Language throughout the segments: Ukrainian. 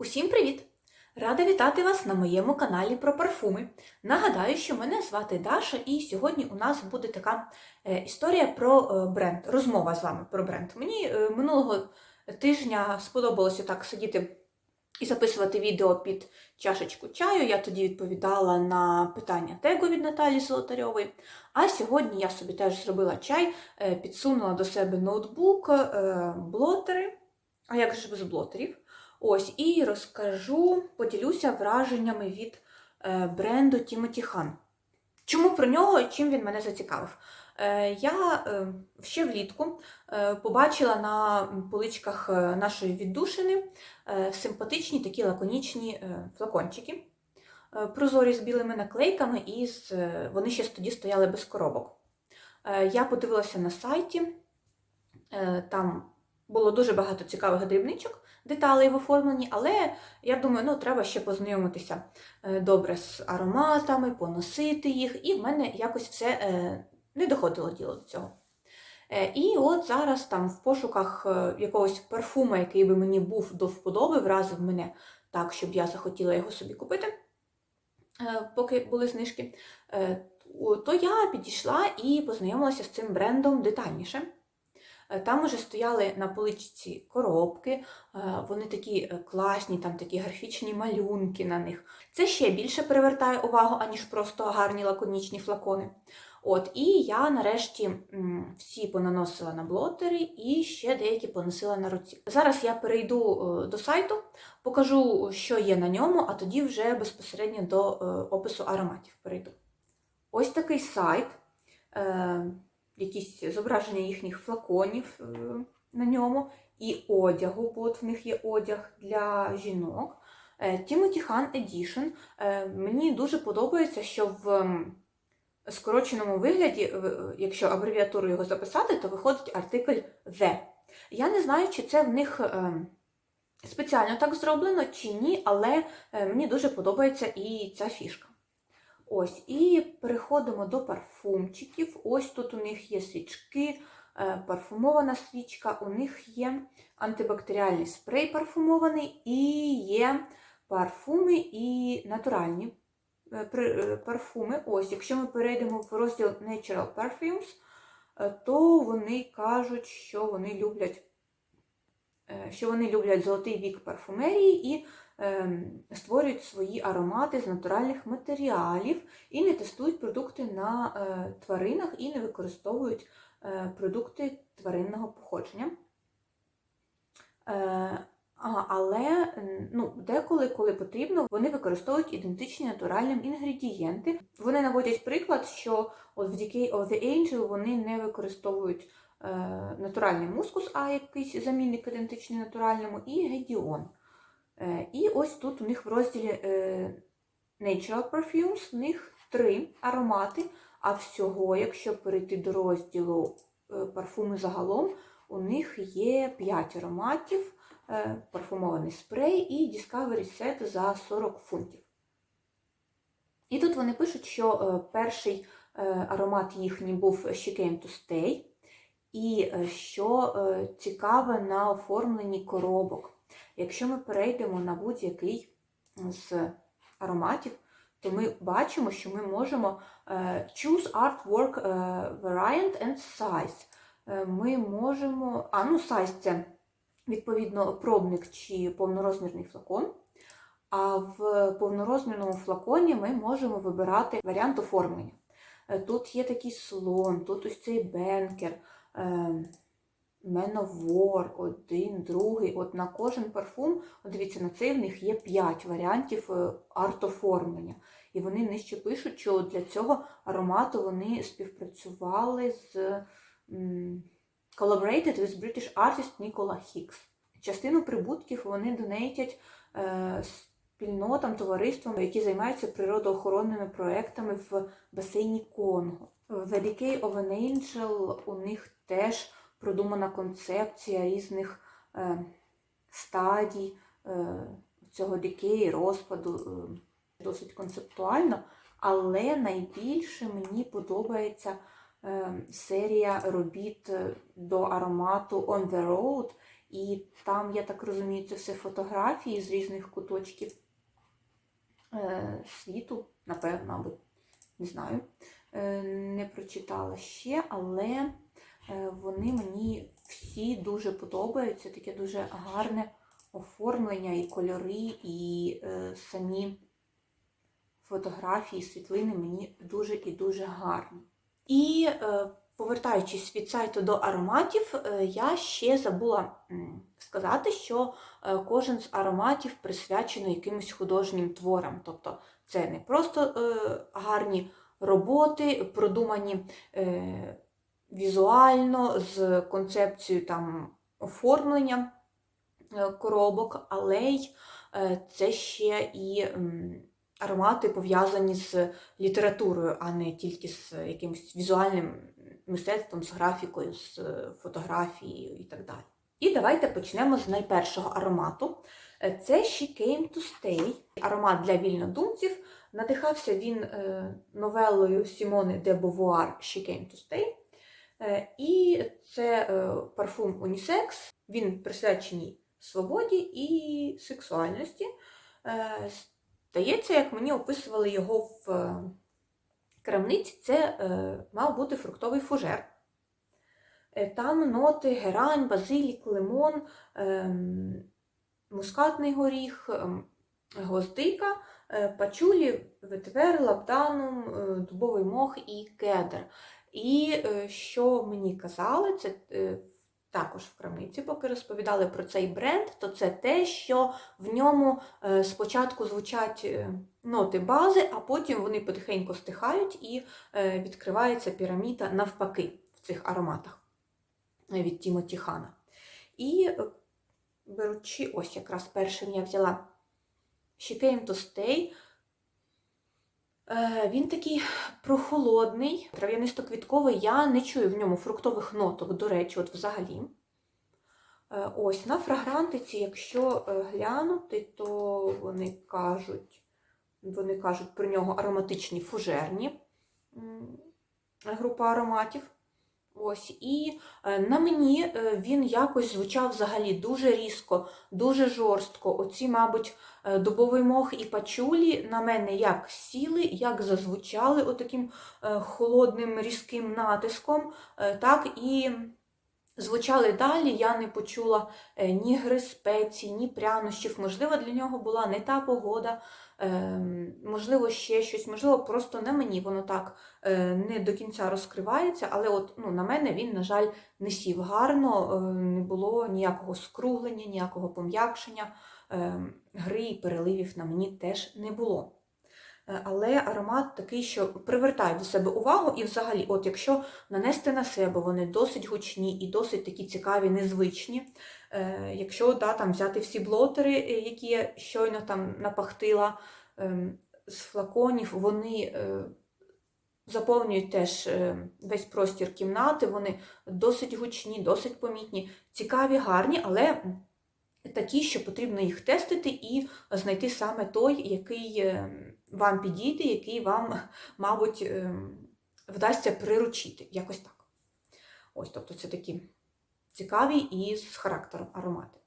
Усім привіт! Рада вітати вас на моєму каналі про парфуми. Нагадаю, що мене звати Даша, і сьогодні у нас буде така е, історія про е, бренд, розмова з вами про бренд. Мені е, минулого тижня сподобалося так сидіти і записувати відео під чашечку чаю. Я тоді відповідала на питання тегу від Наталі Золотарьової. А сьогодні я собі теж зробила чай, підсунула до себе ноутбук, блотери. А як же без блотерів? Ось, і розкажу, поділюся враженнями від е, бренду Timothy Han. Чому про нього і чим він мене зацікавив? Е, я е, ще влітку побачила на поличках нашої віддушини симпатичні такі лаконічні флакончики, прозорі з білими наклейками, і з, вони ще тоді стояли без коробок. Я подивилася на сайті, там було дуже багато цікавих дрібничок, деталей в оформленні, але я думаю, ну треба ще познайомитися е, добре з ароматами, поносити їх, і в мене якось все е, не доходило діло до цього. Е, І от зараз там в пошуках якогось парфума, який би мені був до вподоби, вразив мене так, щоб я захотіла його собі купити, поки були знижки, то я підійшла і познайомилася з цим брендом детальніше. Е, Там уже стояли на поличці коробки, е, вони такі е, класні, там такі графічні малюнки на них. Це ще більше привертає увагу, аніж просто гарні лаконічні флакони. От, і я нарешті всі понаносила на блотери і ще деякі поносила на руці. Зараз я перейду до сайту, покажу, що є на ньому, а тоді вже безпосередньо до опису ароматів перейду. Ось такий сайт. Якісь зображення їхніх флаконів е, на ньому, і одягу, бо от в них є одяг для жінок. Е, Timothy Han Edition. Е, Мені дуже подобається, що в скороченому вигляді, якщо абревіатуру його записати, то виходить артикль The. Я не знаю, чи це в них спеціально так зроблено, чи ні, але мені дуже подобається і ця фішка. Ось, і переходимо до парфумчиків. Ось тут у них є свічки, е, парфумована свічка, у них є антибактеріальний спрей парфумований, і є парфуми і натуральні е, е, парфуми. Ось, якщо ми перейдемо в розділ Natural Perfumes, то вони кажуть, що вони люблять. Що вони люблять золотий вік парфумерії і створюють свої аромати з натуральних матеріалів і не тестують продукти на е, тваринах і не використовують е, продукти тваринного походження. Е, але ну, деколи, коли потрібно, вони використовують ідентичні натуральним інгредієнти. Вони наводять приклад, що от в Decay of the Angel вони не використовують е, натуральний мускус, а якийсь замінник ідентичний натуральному, і гедіон. Е, І ось тут у них в розділі е, Natural Perfumes, в них три аромати, а всього, якщо перейти до розділу е, парфуми загалом, у них є 5 ароматів, парфумований спрей і Discovery Set за 40 фунтів. І тут вони пишуть, що перший аромат їхній був She Came to Stay, і що цікаве на оформленні коробок. Якщо ми перейдемо на будь-який з ароматів, то ми бачимо, що ми можемо е, choose artwork е, variant and size. Е, Ми можемо, а ну size це відповідно пробник чи повнорозмірний флакон. А в повнорозмірному флаконі ми можемо вибирати варіант оформлення. Е, Тут є такий слон, тут ось цей бенкер. Меновор, один, другий. От на кожен парфум, дивіться, на цей в них є 5 варіантів е, арт-оформлення. І вони нижче пишуть, що для цього аромату вони співпрацювали з Collaborated with British artist Нікола Хікс. Частину прибутків вони донейтять е, спільнотам, товариствам, які займаються природоохоронними проектами в басейні Конго. The Decay of an Angel у них теж продумана концепція різних е, стадій е, цього дикеї, розпаду, е, досить концептуально, але найбільше мені подобається серія робіт до аромату On the Road, І там, я так розумію, це все фотографії з різних куточків світу, напевно, мабуть, не знаю. Не прочитала ще, але вони мені всі дуже подобаються. Таке дуже гарне оформлення і кольори, і е, самі фотографії, світлини мені дуже і дуже гарні. І е, повертаючись від сайту до ароматів, е, я ще забула сказати, що е, кожен з ароматів присвячений якимось художнім творам. Тобто це не просто е, гарні роботи, продумані е, візуально з концепцією там, оформлення е, коробок, але й е, це ще і аромати пов'язані з літературою, а не тільки з якимось візуальним мистецтвом, з графікою, з фотографією і так далі. І давайте почнемо з найпершого аромату. Е, Це She Came to Stay, аромат для вільнодумців. Надихався він новелою Сімони де Бовуар She Came to Stay. Е, І це е, парфум Унісекс. Він присвячений свободі і сексуальності. Е, Здається, як мені описували його в крамниці, це мав бути фруктовий фужер. Там ноти герань, базилік, лимон, ем, мускатний горіх, ем, гвоздика, пачулі, ветвер, лабданум, е, дубовий мох і кедр. І е, що мені казали, це е, також в крамниці, поки розповідали про цей бренд, то це те, що в ньому е, спочатку звучать ноти бази, а потім вони потихеньку стихають і відкривається піраміда навпаки в цих ароматах від Тімоті Хана. І беручи, ось якраз першим я взяла She Came to Stay. Е, Він такий прохолодний, трав'янисто-квітковий. Я не чую в ньому фруктових ноток, до речі, от взагалі. Е, Ось на фрагрантиці, якщо е, глянути, то вони кажуть, вони кажуть про нього ароматичні фужерні група ароматів. Ось, і е, на мені е, він якось звучав взагалі дуже різко, дуже жорстко. Оці, мабуть, е, дубовий мох і пачулі на мене як сіли, як зазвучали отаким холодним різким натиском, так і звучали далі. Я не почула е, ні гри спецій, ні прянощів. Можливо, для нього була не та погода, ем, можливо, ще щось, можливо, просто на мені воно так е, не до кінця розкривається, але от, ну, на мене він, на жаль, не сів гарно, е, не було ніякого скруглення, ніякого пом'якшення, ем, гри і переливів на мені теж не було. Е, Але аромат такий, що привертає до себе увагу, і взагалі, от якщо нанести на себе, вони досить гучні і досить такі цікаві, незвичні. Е, Якщо да, там взяти всі блотери, е, які я щойно там напахтила ем, з флаконів, вони заповнюють теж весь простір кімнати, вони досить гучні, досить помітні, цікаві, гарні, але такі, що потрібно їх тестити і знайти саме той, який е, вам підійде, який вам, мабуть, е, вдасться приручити. Якось так. Ось, тобто це такі цікаві і з характером аромати.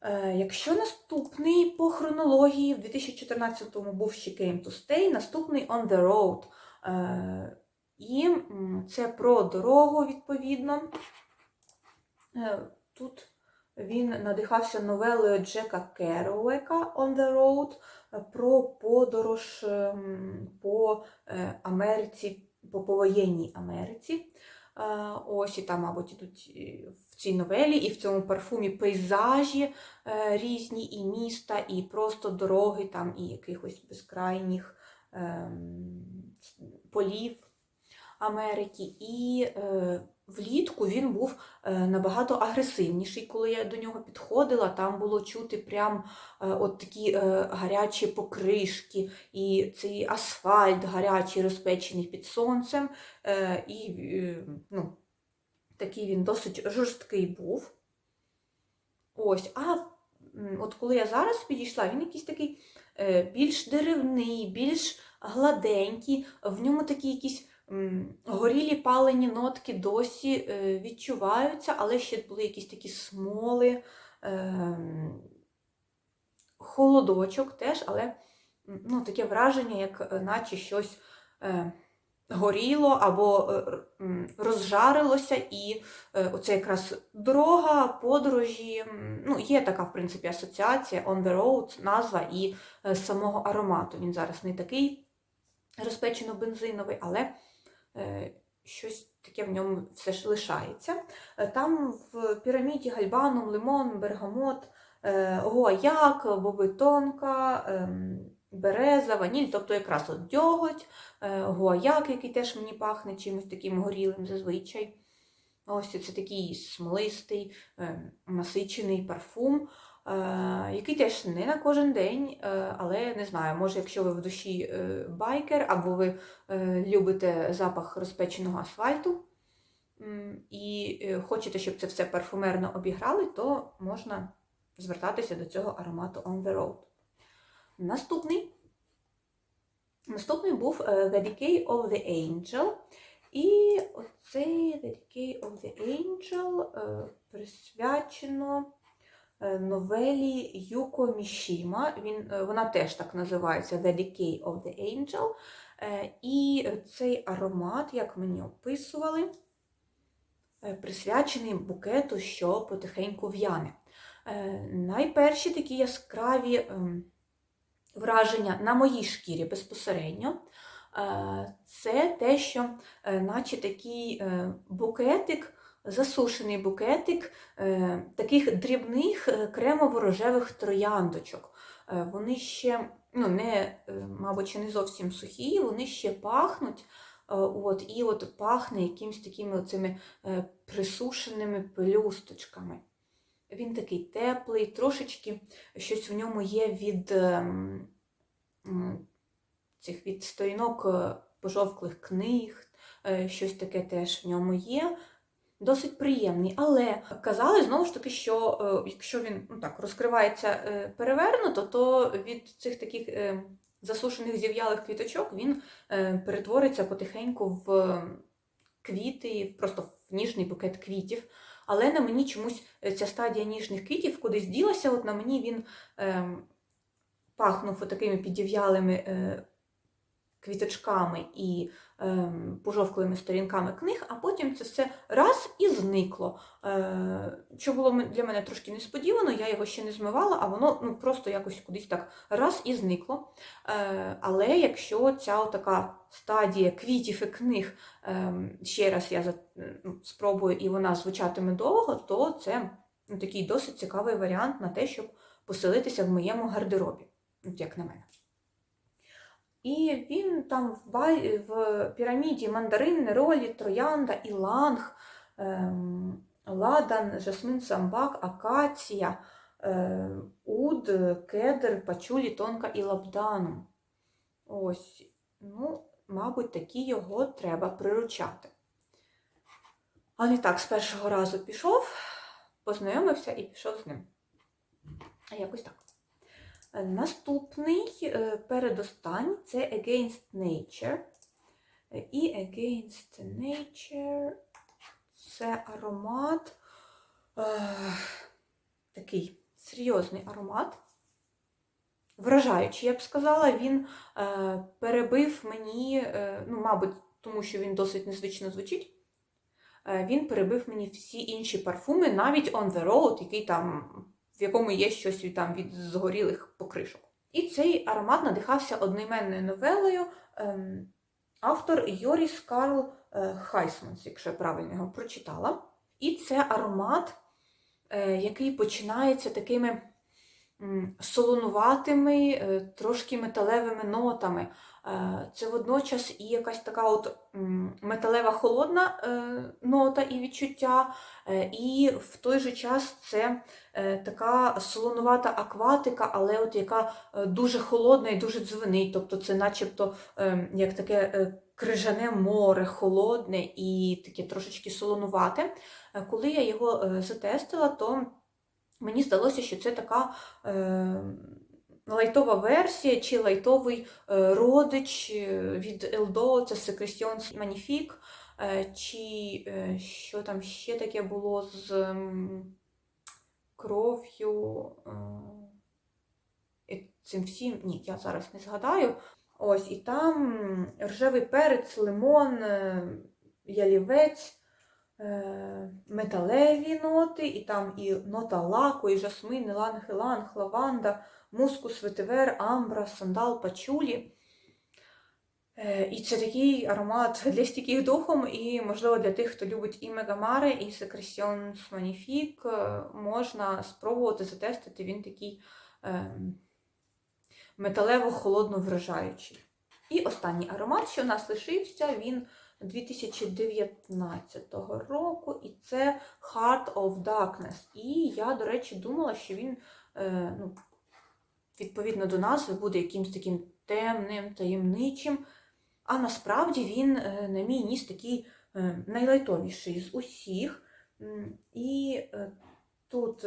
Е, Якщо наступний по хронології в 2014-му був She Came to Stay, наступний On the Road. Е, І це про дорогу, відповідно. Тут він надихався новелою Джека Керуека On the Road е, про подорож ем, по е, Америці, по повоєнній Америці. Е, Ось і там, мабуть, ідуть в цій новелі, і в цьому парфумі пейзажі е, різні, і міста, і просто дороги, там, і якихось безкрайніх ем, полів Америки. І е, влітку він був е, набагато агресивніший, коли я до нього підходила. Там було чути прям е, от такі е, гарячі покришки, і цей асфальт гарячий, розпечений під сонцем. Е, і е, ну, такий він досить жорсткий був. Ось, а от коли я зараз підійшла, він якийсь такий е, більш деревний, більш гладенький, в ньому такі якісь горілі палені нотки досі е, відчуваються, але ще були якісь такі смоли, ем, холодочок теж, але ну, таке враження, як е, наче щось е, горіло або розжарилося, і оце якраз дорога, подорожі. Ну, є така, в принципі, асоціація on the road, назва і самого аромату. Він зараз не такий розпечено-бензиновий, але е, щось таке в ньому все ж лишається. Е, Там в піраміді гальбанум, лимон, бергамот, е, гуаяк, бобитонка, ем, береза, ваніль, тобто якраз от дьоготь, е, гуаяк, який теж мені пахне чимось таким горілим зазвичай. Ось це такий смолистий, е, насичений парфум, е, який теж не на кожен день, е, але не знаю, може, якщо ви в душі е, байкер, або ви е, любите запах розпеченого асфальту і е, хочете, щоб це все парфумерно обіграли, то можна звертатися до цього аромату On the Road. Наступний. Наступний був е, The Decay of the Angel. І оцей The Decay of the Angel е, присвячено е, новелі Юко Мішіма. Він, е, вона теж так називається The Decay of the Angel. Е, І цей аромат, як мені описували, е, присвячений букету, що потихеньку в'яне. Е, Найперші такі яскраві ем, враження на моїй шкірі безпосередньо. е, Це те, що е, наче такий е, букетик, засушений букетик е, таких дрібних е, кремово-рожевих трояндочок. Е, Вони ще, ну, не, мабуть, не зовсім сухі, вони ще пахнуть. От, і от пахне якимось такими оцими е, присушеними пелюсточками. Він такий теплий, трошечки щось в ньому є від цих від сторінок пожовклих книг, щось таке теж в ньому є. Досить приємний. Але казали знову ж таки, що е, якщо він ну, так, розкривається е, перевернуто, то від цих таких е, засушених зів'ялих квіточок він перетвориться потихеньку в квіти, просто в ніжний букет квітів. Але на мені чомусь ця стадія ніжних квітів кудись ділася. От на мені він е, пахнув такими підів'ялими квіточками і е, пожовклими сторінками книг, а потім це все раз і зникло. Е, що було для мене трошки несподівано, я його ще не змивала, а воно ну, просто якось кудись так раз і зникло. Е, але якщо ця така стадія квітів і книг е, ще раз я ну, спробую і вона звучатиме довго, то це ну, такий досить цікавий варіант на те, щоб поселитися в моєму гардеробі, як на мене. І він там в, бай... в піраміді мандарин, неролі, троянда, іланг, ем, ладан, жасмин, самбак, акація, е, уд, кедр, пачулі, тонка і лабдану. Ось, ну, мабуть, такі його треба приручати. А не так, з першого разу пішов, познайомився і пішов з ним. Якось так. Наступний, е, передостанній, це Against Nature. І Against Nature це аромат, е, такий серйозний аромат. Вражаючий, я б сказала, він е, перебив мені, ну, мабуть, тому що він досить незвично звучить. Він перебив мені всі інші парфуми, навіть On the Road, який там в якому є щось від, там, від згорілих покришок. І цей аромат надихався одноіменною новелою. Ем, автор Йоріс Карл е, Хайсманс, якщо я правильно його прочитала. І це аромат, е, який починається такими солонуватими, е, трошки металевими нотами. Е, Це водночас і якась така от металева холодна е, нота і відчуття, і в той же час це така солонувата акватика, але от яка дуже холодна і дуже дзвенить. Тобто це начебто як таке крижане море, холодне і таке трошечки солонувате. Коли я його затестила, то мені здалося, що це така е, лайтова версія чи лайтовий е, родич е, від Елдо, це Secretions Magnifique, е, чи е, що там ще таке було з м, кров'ю. е, цим всім, ні, я зараз не згадаю. Ось, і там ржевий перець, лимон, е, ялівець, е, металеві ноти, і там і нота лаку, і жасмин, іланг, іланг, лаванда, мускус, ветивер, амбра, сандал, пачулі. Е, І це такий аромат для стійких духом, і, можливо, для тих, хто любить і Мегамари, і Secretions Magnifique, е, можна спробувати затестити. Він такий ем, металево-холодно вражаючий. І останній аромат, що у нас лишився, він 2019 року, і це Heart of Darkness. І я, до речі, думала, що він, е, ну, відповідно до назви, буде якимось таким темним, таємничим. А насправді він, е, на мій ніс, такий е, найлайтовіший з усіх. І тут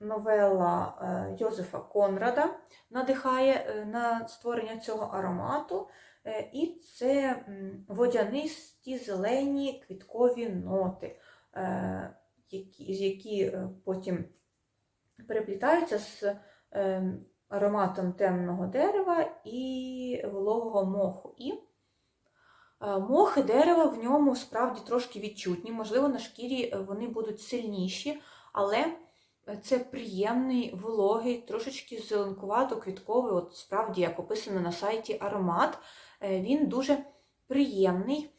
новела е, Йозефа Конрада надихає е, на створення цього аромату. Е, І це водянисті зелені квіткові ноти, які, потім переплітаються з ароматом темного дерева і вологого моху. І мох і дерева в ньому справді трошки відчутні, можливо, на шкірі вони будуть сильніші, але це приємний, вологий, трошечки зеленкувато-квітковий, от справді, як описано на сайті аромат. Е, Він дуже приємний.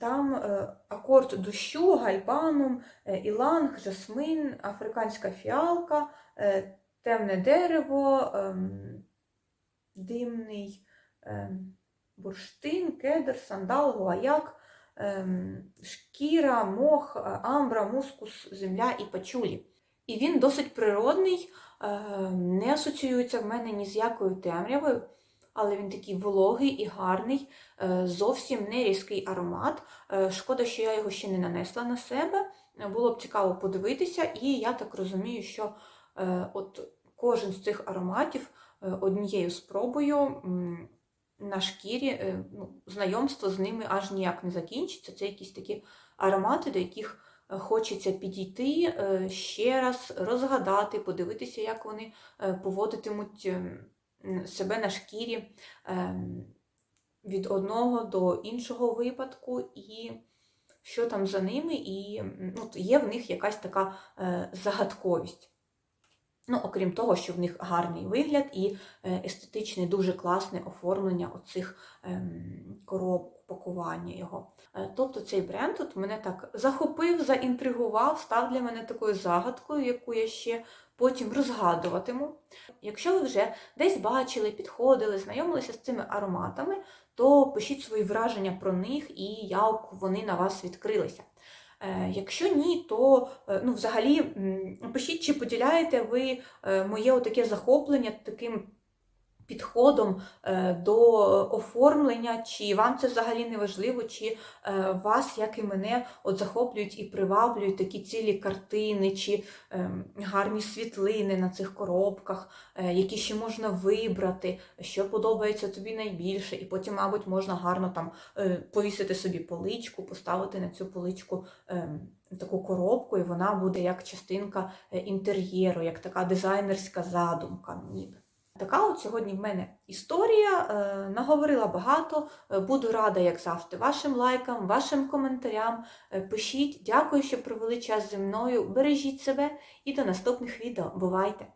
Там е, акорд дощу, гальбанум, е, іланг, жасмин, африканська фіалка, темне дерево, ем, димний ем, бурштин, кедр, сандал, гуаяк, шкіра, мох, е, амбра, мускус, земля і пачулі. І він досить природний, е, не асоціюється в мене ні з якою темрявою, але він такий вологий і гарний, е, зовсім не різкий аромат. Шкода, що я його ще не нанесла на себе. Було б цікаво подивитися, і я так розумію, що от кожен з цих ароматів однією спробою на шкірі, е, ну, знайомство з ними аж ніяк не закінчиться. Це якісь такі аромати, до яких е, хочеться підійти е, ще раз, розгадати, подивитися, як вони поводитимуть ем, себе на шкірі ем, від одного до іншого випадку, і що там за ними, і ну, є в них якась така загадковість. Ну, окрім того, що в них гарний вигляд і е, естетичне, дуже класне оформлення оцих ем, коробок, пакування його. Е, Тобто цей бренд от мене так захопив, заінтригував, став для мене такою загадкою, яку я ще потім розгадуватиму. Якщо ви вже десь бачили, підходили, знайомилися з цими ароматами, то пишіть свої враження про них і як вони на вас відкрилися. Е, Якщо ні, то е, ну, взагалі пишіть, чи поділяєте ви е, моє отаке захоплення таким підходом е, до оформлення, чи вам це взагалі не важливо, чи е, вас, як і мене, от захоплюють і приваблюють такі цілі картини, чи ем, гарні світлини на цих коробках, е, які ще можна вибрати, що подобається тобі найбільше, і потім, мабуть, можна гарно там повісити собі поличку, поставити на цю поличку ем, таку коробку, і вона буде як частинка інтер'єру, як така дизайнерська задумка. ніби. Така от сьогодні в мене історія. Е, наговорила багато. Е, Буду рада, як завжди, вашим лайкам, вашим коментарям. Е, Пишіть. Дякую, що провели час зі мною. Бережіть себе і до наступних відео. Бувайте!